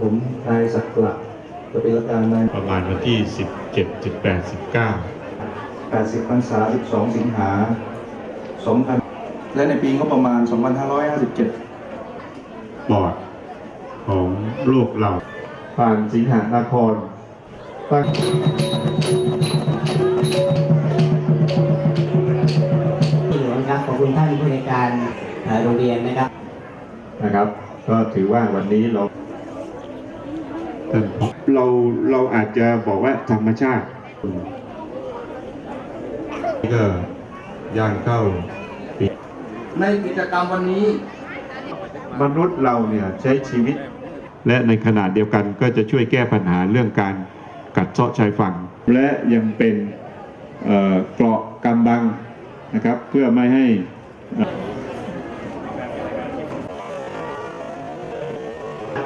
ผมนายศักดิ์หลักจะเป็นรัชการนายประมาณวันที่ 17 18 19 80พรรษา 12 สิงหา2000 และในปีงบประมาณ 2557ปอดของโลกเรา ผ่านสิงหานครตั้งที่หลวงครับขอบคุณท่านผู้ในวยการเอ่อโรงเรียนนะครับนะครับ ก็ถือว่าวันนี้เรา เราเราอาจจะบอกว่าธรรมชาตินี่ก็ย่างเข้าปีในกิจกรรมวันนี้ มนุษย์เราเนี่ยใช้ชีวิต และในขณะเดียวกันก็จะช่วยแก้ปัญหาเรื่องการกัดเซาะชายฝั่ง และยังเป็นเอ่อเกราะกำบังนะครับ เพื่อไม่ให้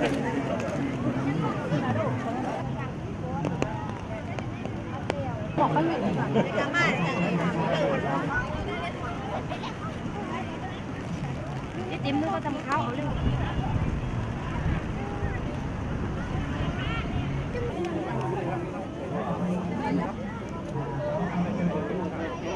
ปริไอ้ติ๋มนึกว่าทำข้าวเอาเรื่อง